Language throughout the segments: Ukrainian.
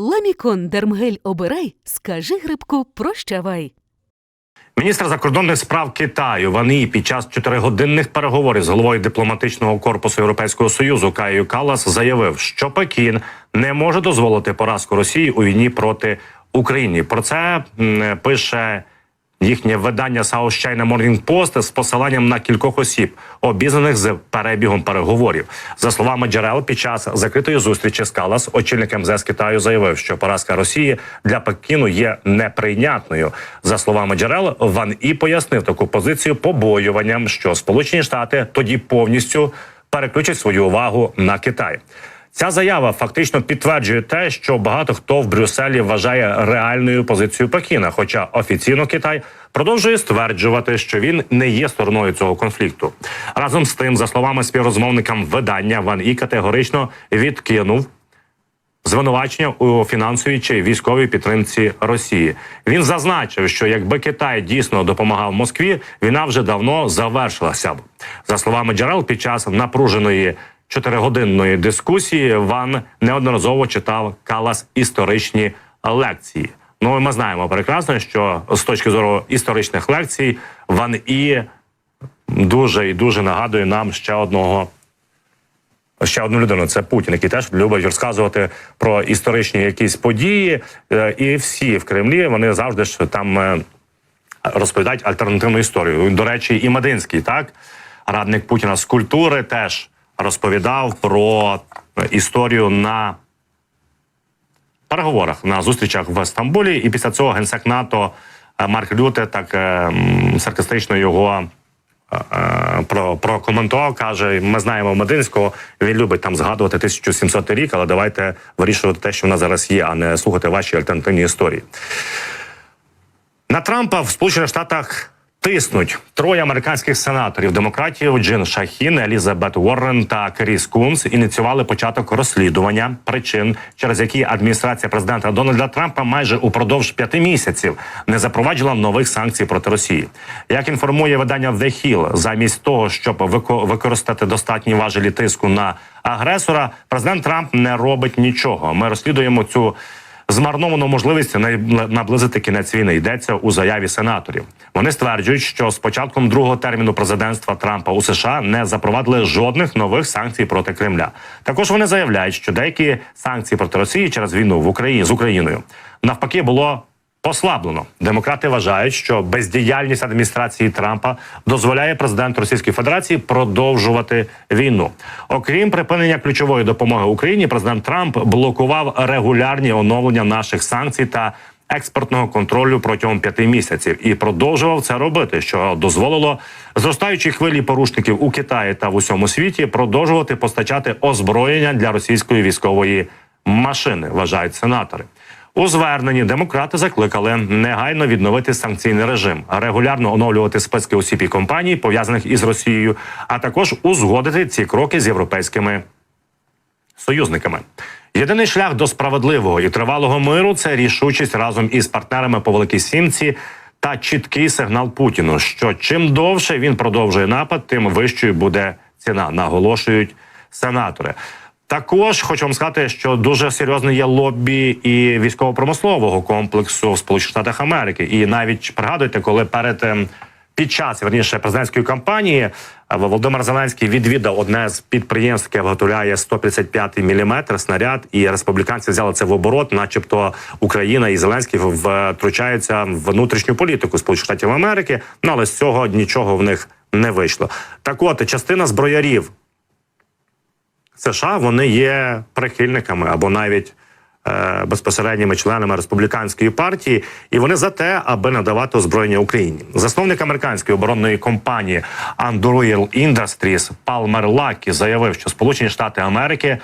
Ламікон Дермгель обирай, скажи грибку прощавай. Міністр закордонних справ Китаю Ван І під час чотиригодинних переговорів з головою дипломатичного корпусу Європейського союзу Каєю Калас заявив, що Пекін не може дозволити поразку Росії у війні проти України. Про це пише їхнє видання South China Morning Post з посиланням на кількох осіб, обізнаних з перебігом переговорів. За словами джерел, під час закритої зустрічі з Калас, очільник МЗС Китаю заявив, що поразка Росії для Пекіну є неприйнятною. За словами джерел, Ван І пояснив таку позицію побоюванням, що Сполучені Штати тоді повністю переключать свою увагу на Китай. Ця заява фактично підтверджує те, що багато хто в Брюсселі вважає реальною позицією Пекіна. Хоча офіційно Китай продовжує стверджувати, що він не є стороною цього конфлікту. Разом з тим, за словами співрозмовникам видання, Ван І категорично відкинув звинувачення у фінансовій чи військовій підтримці Росії. Він зазначив, що якби Китай дійсно допомагав Москві, війна вже давно завершилася б. За словами джерел, під час напруженої чотиригодинної дискусії Ван неодноразово читав Калас історичні лекції. Ну ми знаємо прекрасно, що з точки зору історичних лекцій Ван І дуже і дуже нагадує нам ще одного ще одну людину. Це Путін, який теж любить розказувати про історичні якісь події. Е, І всі в Кремлі вони завжди ж там е, розповідають альтернативну історію. До речі, і Мединський, так радник Путіна з культури, теж розповідав про е, історію на переговорах на зустрічах в Стамбулі. І після цього генсек НАТО е, Марк Люте так е, саркастично його про прокоментував. каже: ми знаємо Мединського. Він любить там згадувати 1700 рік, але давайте вирішувати те, що в нас зараз є, а не слухати ваші альтернативні історії. На Трампа в Сполучених Штатах тиснуть троє американських сенаторів демократів Джин Шахін, Елізабет Уоррен та Керіс Кунс ініціювали початок розслідування причин, через які адміністрація президента Дональда Трампа майже упродовж п'яти місяців не запроваджила нових санкцій проти Росії. Як інформує видання The Hill, замість того, щоб вико- використати достатні важелі тиску на агресора, президент Трамп не робить нічого. Ми розслідуємо цю змарновану можливість наблизити кінець війни йдеться у заяві сенаторів. Вони стверджують, що з початком другого терміну президентства Трампа у США не запровадили жодних нових санкцій проти Кремля. Також вони заявляють, що деякі санкції проти Росії через війну в Україні з Україною навпаки було. Послаблено демократи вважають, що бездіяльність адміністрації Трампа дозволяє президенту Російської Федерації продовжувати війну. Окрім припинення ключової допомоги Україні, президент Трамп блокував регулярні оновлення наших санкцій та експортного контролю протягом п'яти місяців і продовжував це робити, що дозволило зростаючій хвилі порушників у Китаї та в усьому світі продовжувати постачати озброєння для російської військової машини. Вважають сенатори. У зверненні демократи закликали негайно відновити санкційний режим, регулярно оновлювати списки осіб і компаній, пов'язаних із Росією, а також узгодити ці кроки з європейськими союзниками. Єдиний шлях до справедливого і тривалого миру це рішучість разом із партнерами по великій сімці та чіткий сигнал Путіну, що чим довше він продовжує напад, тим вищою буде ціна, наголошують сенатори. Також хочу вам сказати, що дуже серйозне є лобі і військово-промислового комплексу в Сполучених Штатах Америки. І навіть пригадуйте, коли перед ем, під час верніше президентської кампанії е, Володимир Зеленський відвідав одне з підприємств, яке виготовляє 155 мм снаряд, і республіканці взяли це в оборот, начебто Україна і Зеленський втручаються в внутрішню політику Сполучених Штатів Америки. Ну але з цього нічого в них не вийшло. Так, от частина зброярів США вони є прихильниками або навіть е, безпосередніми членами республіканської партії, і вони за те, аби надавати озброєння Україні. Засновник американської оборонної компанії Anduril Industries Палмер Лакі заявив, що Сполучені Штати Америки.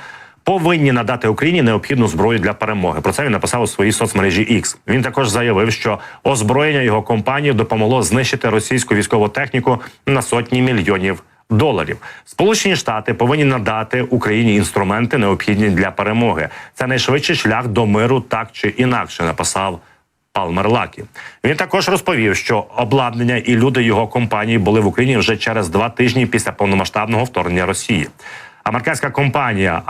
Повинні надати Україні необхідну зброю для перемоги. Про це він написав у своїй соцмережі X. Він також заявив, що озброєння його компанії допомогло знищити російську військову техніку на сотні мільйонів доларів. Сполучені Штати повинні надати Україні інструменти, необхідні для перемоги. Це найшвидший шлях до миру, так чи інакше, написав. Палмер Лакі. Він також розповів, що обладнання і люди його компанії були в Україні вже через два тижні після повномасштабного вторгнення Росії. Американська компанія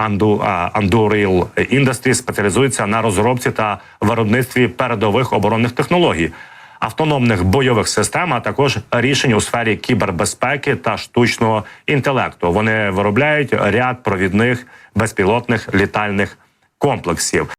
Anduril Industries спеціалізується на розробці та виробництві передових оборонних технологій, автономних бойових систем, а також рішень у сфері кібербезпеки та штучного інтелекту. Вони виробляють ряд провідних безпілотних літальних комплексів.